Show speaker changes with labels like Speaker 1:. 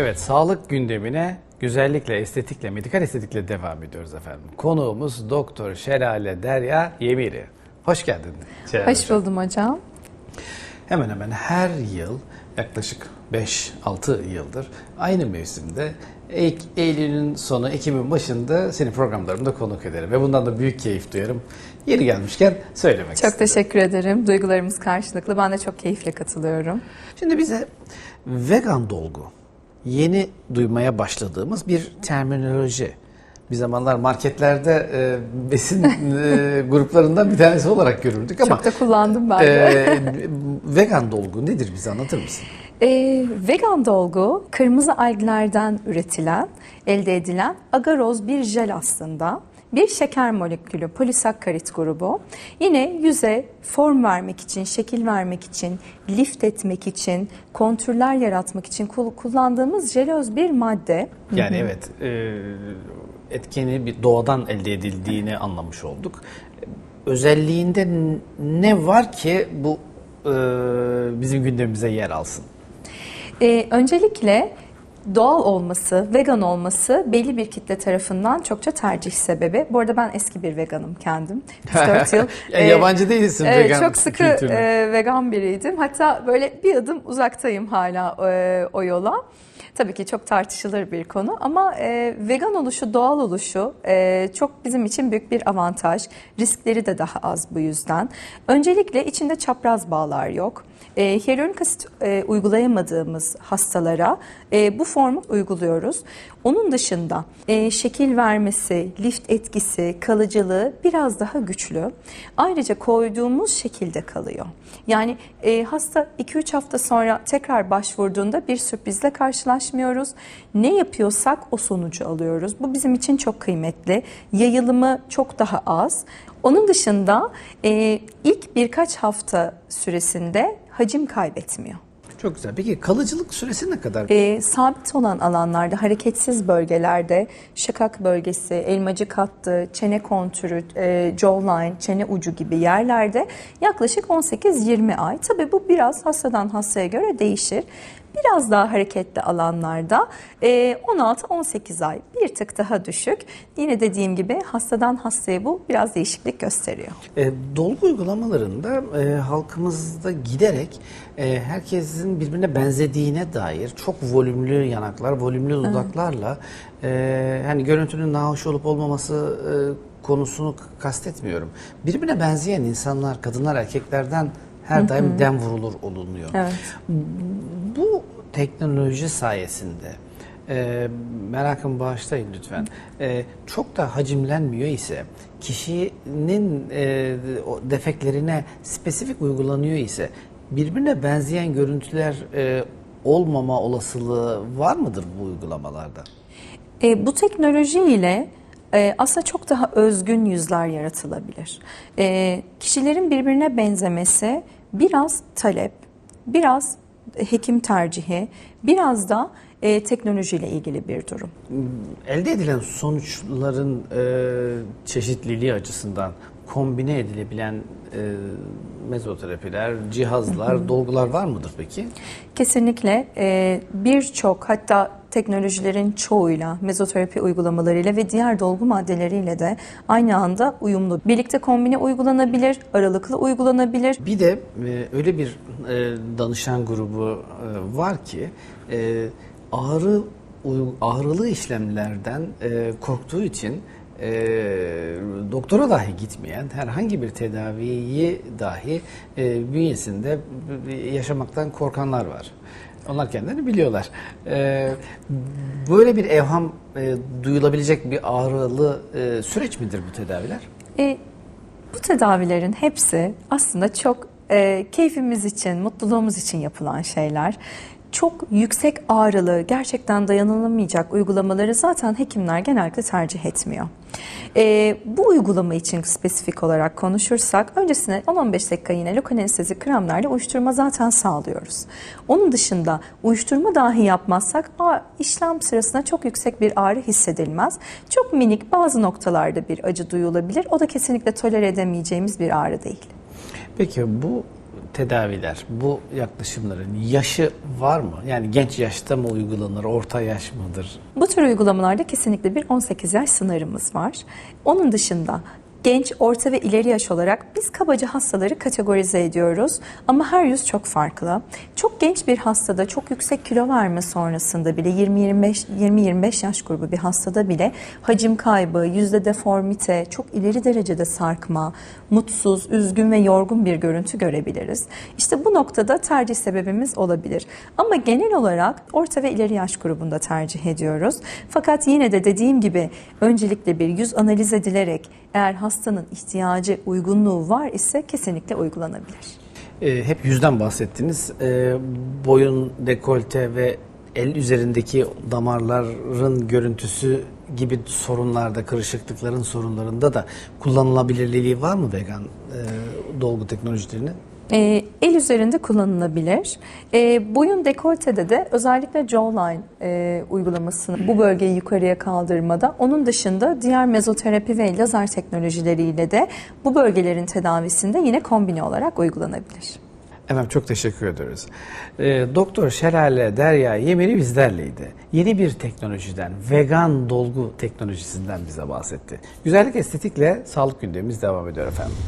Speaker 1: Evet, sağlık gündemine güzellikle, estetikle, medikal estetikle devam ediyoruz efendim. Konuğumuz Doktor Şelale Derya Yemiri. Hoş geldin. Şelale
Speaker 2: Hoş buldum hocam.
Speaker 1: Hemen hemen her yıl yaklaşık 5-6 yıldır aynı mevsimde Eylül- Eylül'ün sonu, Ekim'in başında seni programlarımda konuk ederim. Ve bundan da büyük keyif duyarım. Yeri gelmişken söylemek
Speaker 2: Çok
Speaker 1: istedim.
Speaker 2: teşekkür ederim. Duygularımız karşılıklı. Ben de çok keyifle katılıyorum.
Speaker 1: Şimdi bize vegan dolgu yeni duymaya başladığımız bir terminoloji. Bir zamanlar marketlerde e, besin e, gruplarından bir tanesi olarak görürdük ama
Speaker 2: çok da kullandım ben de.
Speaker 1: e, vegan dolgu nedir bize anlatır mısın?
Speaker 2: Ee, vegan dolgu kırmızı alglerden üretilen, elde edilen agaroz bir jel aslında. Bir şeker molekülü, polisakkarit grubu. Yine yüze form vermek için, şekil vermek için, lift etmek için, kontürler yaratmak için kul- kullandığımız jelöz bir madde.
Speaker 1: Yani evet e, etkeni bir doğadan elde edildiğini anlamış olduk. Özelliğinde ne var ki bu e, bizim gündemimize yer alsın?
Speaker 2: Ee, öncelikle doğal olması, vegan olması belli bir kitle tarafından çokça tercih sebebi. Bu arada ben eski bir veganım kendim. 3-4 yıl.
Speaker 1: Ya
Speaker 2: Ee,
Speaker 1: yabancı değilsin
Speaker 2: Evet,
Speaker 1: vegan
Speaker 2: çok sıkı e, vegan biriydim. Hatta böyle bir adım uzaktayım hala e, o yola. Tabii ki çok tartışılır bir konu ama e, vegan oluşu, doğal oluşu e, çok bizim için büyük bir avantaj. Riskleri de daha az bu yüzden. Öncelikle içinde çapraz bağlar yok. E, hyaluronik asit e, uygulayamadığımız hastalara e, bu formu uyguluyoruz. Onun dışında e, şekil vermesi, lift etkisi, kalıcılığı biraz daha güçlü. Ayrıca koyduğumuz şekilde kalıyor. Yani e, hasta 2-3 hafta sonra tekrar başvurduğunda bir sürprizle karşılaşmıyoruz. Ne yapıyorsak o sonucu alıyoruz. Bu bizim için çok kıymetli. Yayılımı çok daha az. Onun dışında e, ilk birkaç hafta süresinde hacim kaybetmiyor.
Speaker 1: Çok güzel. Peki kalıcılık süresi ne kadar?
Speaker 2: E, sabit olan alanlarda, hareketsiz bölgelerde, şakak bölgesi, elmacık hattı, çene kontürü, e, jawline, çene ucu gibi yerlerde yaklaşık 18-20 ay. Tabii bu biraz hastadan hastaya göre değişir. Biraz daha hareketli alanlarda e, 16-18 ay bir tık daha düşük. Yine dediğim gibi hastadan hastaya bu biraz değişiklik gösteriyor.
Speaker 1: E, dolgu uygulamalarında e, halkımızda giderek e, herkesin birbirine benzediğine dair çok volümlü yanaklar, volümlü dudaklarla e, hani görüntünün nahoş olup olmaması e, konusunu kastetmiyorum. Birbirine benzeyen insanlar, kadınlar erkeklerden her daim dem vurulur olunuyor.
Speaker 2: Evet.
Speaker 1: Bu teknoloji sayesinde e, merakım bağışlayın lütfen. E, çok da hacimlenmiyor ise kişinin e, defeklerine spesifik uygulanıyor ise birbirine benzeyen görüntüler e, olmama olasılığı var mıdır bu uygulamalarda?
Speaker 2: E, bu teknoloji ile e, aslında çok daha özgün yüzler yaratılabilir. E, kişilerin birbirine benzemesi biraz talep, biraz hekim tercihi, biraz da e, teknolojiyle ilgili bir durum.
Speaker 1: Elde edilen sonuçların e, çeşitliliği açısından kombine edilebilen e, mezoterapiler, cihazlar, dolgular var mıdır peki?
Speaker 2: Kesinlikle e, birçok hatta teknolojilerin çoğuyla, mezoterapi uygulamalarıyla ve diğer dolgu maddeleriyle de aynı anda uyumlu. Birlikte kombine uygulanabilir, aralıklı uygulanabilir.
Speaker 1: Bir de e, öyle bir e, danışan grubu e, var ki ağrı ağrılı işlemlerden korktuğu için e, doktora dahi gitmeyen herhangi bir tedaviyi dahi e, bünyesinde yaşamaktan korkanlar var. Onlar kendilerini biliyorlar. E, böyle bir evham e, duyulabilecek bir ağrılı e, süreç midir bu tedaviler?
Speaker 2: E, bu tedavilerin hepsi aslında çok e, keyfimiz için, mutluluğumuz için yapılan şeyler. Çok yüksek ağrılı, gerçekten dayanılamayacak uygulamaları zaten hekimler genellikle tercih etmiyor. E, bu uygulama için spesifik olarak konuşursak öncesine 10-15 dakika yine lokal anestezi kremlerle uyuşturma zaten sağlıyoruz. Onun dışında uyuşturma dahi yapmazsak işlem sırasında çok yüksek bir ağrı hissedilmez. Çok minik bazı noktalarda bir acı duyulabilir. O da kesinlikle tolere edemeyeceğimiz bir ağrı değil.
Speaker 1: Peki bu tedaviler, bu yaklaşımların yaşı var mı? Yani genç yaşta mı uygulanır, orta yaş mıdır?
Speaker 2: Bu tür uygulamalarda kesinlikle bir 18 yaş sınırımız var. Onun dışında genç, orta ve ileri yaş olarak biz kabaca hastaları kategorize ediyoruz. Ama her yüz çok farklı. Çok genç bir hastada çok yüksek kilo verme sonrasında bile 20-25 20-25 yaş grubu bir hastada bile hacim kaybı, yüzde deformite, çok ileri derecede sarkma, mutsuz, üzgün ve yorgun bir görüntü görebiliriz. İşte bu noktada tercih sebebimiz olabilir. Ama genel olarak orta ve ileri yaş grubunda tercih ediyoruz. Fakat yine de dediğim gibi öncelikle bir yüz analiz edilerek eğer hastanın ihtiyacı, uygunluğu var ise kesinlikle uygulanabilir.
Speaker 1: Ee, hep yüzden bahsettiniz. Ee, boyun, dekolte ve el üzerindeki damarların görüntüsü gibi sorunlarda, kırışıklıkların sorunlarında da kullanılabilirliği var mı vegan e, dolgu teknolojilerinin?
Speaker 2: El üzerinde kullanılabilir. Ee, boyun dekoltede de özellikle jawline e, uygulamasını bu bölgeyi yukarıya kaldırmada onun dışında diğer mezoterapi ve lazer teknolojileriyle de bu bölgelerin tedavisinde yine kombine olarak uygulanabilir.
Speaker 1: Efendim çok teşekkür ederiz. Ee, Doktor Şelale Derya Yemiri bizlerleydi. Yeni bir teknolojiden, vegan dolgu teknolojisinden bize bahsetti. Güzellik estetikle sağlık gündemimiz devam ediyor efendim.